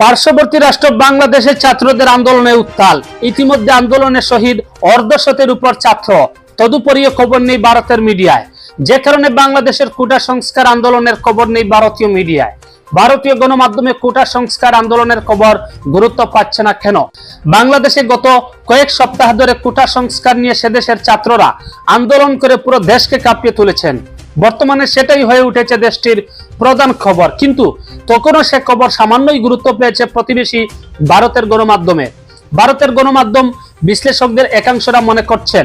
পার্শ্ববর্তী রাষ্ট্র বাংলাদেশের ছাত্রদের আন্দোলনে উত্তাল। ইতিমধ্যে আন্দোলনের শহীদ অর্ধশতের উপর ছাত্র। তদুপরিও খবর নেই ভারতের মিডিয়ায়। যে কারণে বাংলাদেশের কোটা সংস্কার আন্দোলনের খবর নেই ভারতীয় মিডিয়ায়। ভারতীয় গণমাধ্যমে কোটা সংস্কার আন্দোলনের খবর গুরুত্ব পাচ্ছে না কেন? বাংলাদেশে গত কয়েক সপ্তাহ ধরে কোটা সংস্কার নিয়ে সেদেশের ছাত্ররা আন্দোলন করে পুরো দেশকে কাঁপিয়ে তুলেছেন। বর্তমানে সেটাই হয়ে উঠেছে দেশটির প্রধান খবর। কিন্তু তখনও সে খবর সামান্যই গুরুত্ব পেয়েছে প্রতিবেশী ভারতের গণমাধ্যমে। ভারতের গণমাধ্যম বিশ্লেষকদের একাংশরা মনে করছেন,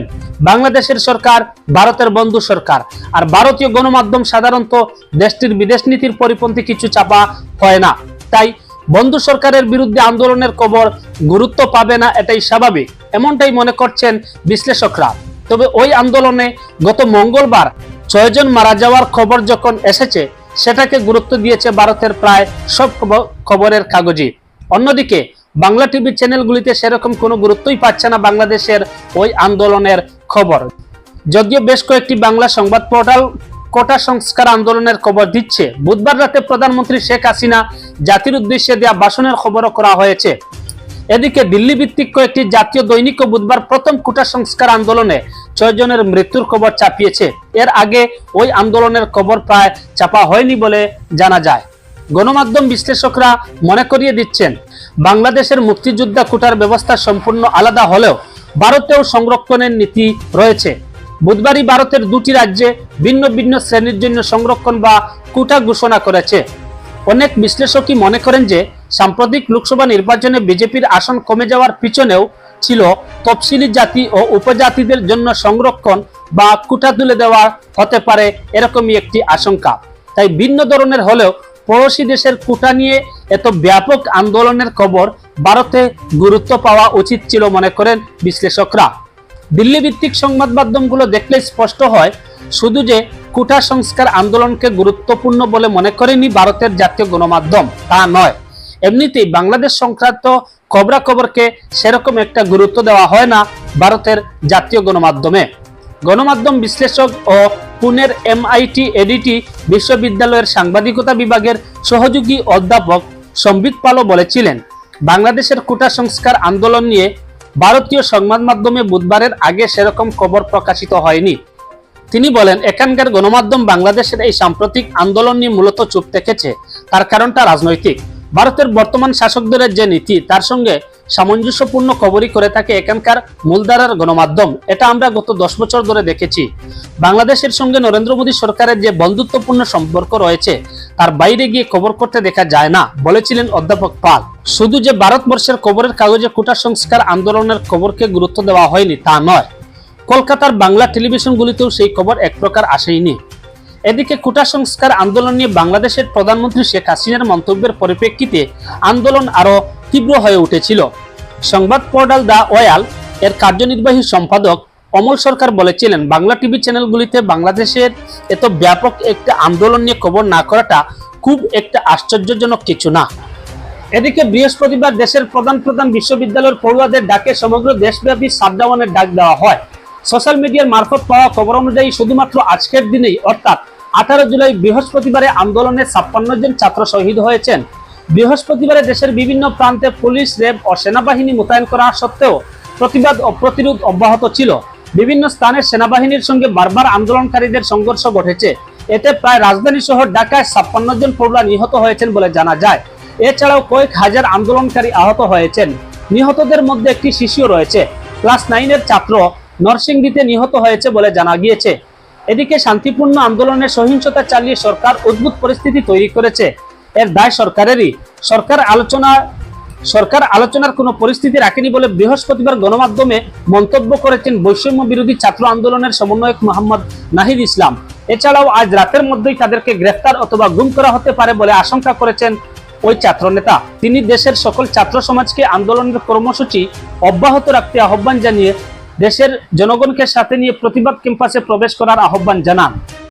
বাংলাদেশের সরকার, ভারতের বন্ধু সরকার। আর ভারতীয় গণমাধ্যম সাধারণত দেশটির বিদেশ নীতির পরিপন্থী কিছু চাপা হয় না। তাই বন্ধু সরকারের বিরুদ্ধে আন্দোলনের খবর গুরুত্ব পাবে না এটাই স্বাভাবিক, এমনটাই মনে করছেন বিশ্লেষকরা। তবে ওই আন্দোলনে গত মঙ্গলবার ছয়জন মারা যাওয়ার খবর যখন এসেছে, সেটাকে গুরুত্ব দিয়েছে ভারতের প্রায় সব খবর- খবরের কাগজই। অন্যদিকে, বাংলা টিভি চ্যানেলগুলিতে সেরকম কোনো গুরুত্বই পাচ্ছে না বাংলাদেশের ওই আন্দোলনের খবর। যদিও বেশ কয়েকটি বাংলা সংবাদ পোর্টাল কোটা সংস্কার আন্দোলনের খবর দিচ্ছে। বুধবার রাতে প্রধানমন্ত্রী শেখ হাসিনা জাতির উদ্দেশ্যে দেওয়া ভাষণের খবরও করা হয়েছে। এদিকে দিল্লি ভিত্তিক কয়েকটি জাতীয় দৈনিক বুধবার প্রথম কোটা সংস্কার আন্দোলনে ছয় জনের মৃত্যুর খবর চাপিয়েছে এর আগে ওই আন্দোলনের খবর প্রায় চাপা হয়নি বলে জানা যায়। গণমাধ্যম বিশ্লেষকরা মনে করিয়ে দিচ্ছেন, বাংলাদেশের মুক্তিযোদ্ধা কোটার ব্যবস্থা সম্পূর্ণ আলাদা হলেও ভারতেও সংরক্ষণের নীতি রয়েছে। বুধবারই ভারতের দুটি রাজ্যে ভিন্ন ভিন্ন শ্রেণির জন্য সংরক্ষণ বা কোটা ঘোষণা করেছে। অনেক বিশ্লেষকই মনে করেন যে, সাম্প্রতিক লোকসভা নির্বাচনে বিজেপির আসন কমে যাওয়ার পিছনেও ছিল তফসিলি জাতি ও উপজাতিদের জন্য সংরক্ষণ বা কুটা তুলে দেওয়া হতে পারে এরকমই একটি আশঙ্কা। তাই ভিন্ন ধরনের হলেও পড়োশী দেশের কুটা নিয়ে এত ব্যাপক আন্দোলনের খবর ভারতে গুরুত্ব পাওয়া উচিত ছিল মনে করেন বিশ্লেষকরা। দিল্লি ভিত্তিক সংবাদ মাধ্যমগুলো দেখলে স্পষ্ট হয়, শুধু যে কোটা সংস্কার আন্দোলনকে গুরুত্বপূর্ণ বলে মনে করেনি ভারতের জাতীয় গণমাধ্যম, তা নয়। এমনিতেই বাংলাদেশ সংক্রান্ত খবরাখবরকে সেরকম একটা গুরুত্ব দেওয়া হয় না ভারতের জাতীয় গণমাধ্যমে। গণমাধ্যম বিশ্লেষক ও পুনের এমআইটি এডিটি বিশ্ববিদ্যালয়ের সাংবাদিকতা বিভাগের সহযোগী অধ্যাপক সম্বিত পালও বলেছিলেন, বাংলাদেশের কোটা সংস্কার আন্দোলন নিয়ে ভারতীয় সংবাদ মাধ্যমে বুধবারের আগে সেরকম খবর প্রকাশিত হয়নি। তিনি বলেন, এখানকার গণমাধ্যম বাংলাদেশের এই সাম্প্রতিক আন্দোলন নিয়ে মূলত চুপ থেকেছে, তার কারণটা রাজনৈতিক। ভারতের বর্তমান শাসকদের যে নীতি, তার সঙ্গে সামঞ্জস্যপূর্ণ খবরই করে থাকে এখানকার মূলধারার গণমাধ্যম। এটা আমরা গত দশ বছর ধরে দেখেছি। বাংলাদেশের সঙ্গে নরেন্দ্র মোদী সরকারের যে বন্ধুত্বপূর্ণ সম্পর্ক রয়েছে, তার বাইরে গিয়ে খবর করতে দেখা যায় না, বলেছিলেন অধ্যাপক পাল। শুধু যে ভারতবর্ষের খবরের কাগজে কোটা সংস্কার আন্দোলনের খবরকে গুরুত্ব দেওয়া হয়নি, তা নয়। কলকাতার বাংলা টেলিভিশনগুলিতেও সেই খবর এক প্রকার আসেইনি। এদিকে কোটা সংস্কার আন্দোলন নিয়ে বাংলাদেশের প্রধানমন্ত্রী শেখ হাসিনার মন্তব্যের পরিপ্রেক্ষিতে আন্দোলন আরও তীব্র হয়ে উঠেছিল। সংবাদ পোর্টাল দা ওয়াল এর কার্যনির্বাহী সম্পাদক অমল সরকার বলেছিলেন, বাংলা টিভি চ্যানেলগুলিতে বাংলাদেশের এত ব্যাপক একটা আন্দোলন নিয়ে খবর না করাটা খুব একটা আশ্চর্যজনক কিছু না। এদিকে বৃহস্পতিবার দেশের প্রধান প্রধান বিশ্ববিদ্যালয়ের পড়ুয়াদের ডাকে সমগ্র দেশব্যাপী শাটডাউনের ডাক দেওয়া হয়। সোশ্যাল মিডিয়ার মারফত পাওয়া খবর অনুযায়ী শুধুমাত্র আজকের দিনেই, অর্থাৎ আঠারো জুলাই বৃহস্পতিবারে আন্দোলনে ছাপ্পান্ন জন ছাত্র শহীদ হয়েছেন। বৃহস্পতিবারে দেশের বিভিন্ন প্রান্তে পুলিশ, র্যাব ও সেনাবাহিনী মোতায়েন করা সত্ত্বেও প্রতিবাদ ও প্রতিরোধ অব্যাহত ছিল। বিভিন্ন স্থানে সেনাবাহিনীর সঙ্গে বারবার আন্দোলনকারীদের সংঘর্ষ ঘটেছে। এতে প্রায় রাজধানী শহর ঢাকায় ছাপ্পান্ন জন পড়ুয়া নিহত হয়েছেন বলে জানা যায়। এছাড়াও কয়েক হাজার আন্দোলনকারী আহত হয়েছেন। নিহতদের মধ্যে একটি শিশুও রয়েছে। ক্লাস নাইনের ছাত্র নরসিংদীতে নিহত হয়েছে বলে জানা গিয়েছে। এদিকে শান্তিপূর্ণ আন্দোলনের সহিংসতা চালিয়ে সরকার অদ্ভুত পরিস্থিতি তৈরি করেছে। এর দায় সরকারেরই। সরকার আলোচনা, সরকার আলোচনার কোনো পরিস্থিতি রাখেনি বলে বৃহস্পতিবার গণমাধ্যমে মন্তব্য করেছেন বৈষম্য বিরোধী ছাত্র আন্দোলনের সমন্বয়ক মোহাম্মদ নাহিদ ইসলাম। এছাড়াও আজ রাতের মধ্যেই তাদেরকে গ্রেফতার অথবা গুম করা হতে পারে বলে আশঙ্কা করেছেন ওই ছাত্র নেতা তিনি দেশের সকল ছাত্র সমাজকে আন্দোলনের কর্মসূচি অব্যাহত রাখতে আহ্বান জানিয়ে দেশের জনগণকে সাথে নিয়ে প্রতিবাদ ক্যাম্পাসে প্রবেশ করার আহ্বান জানান।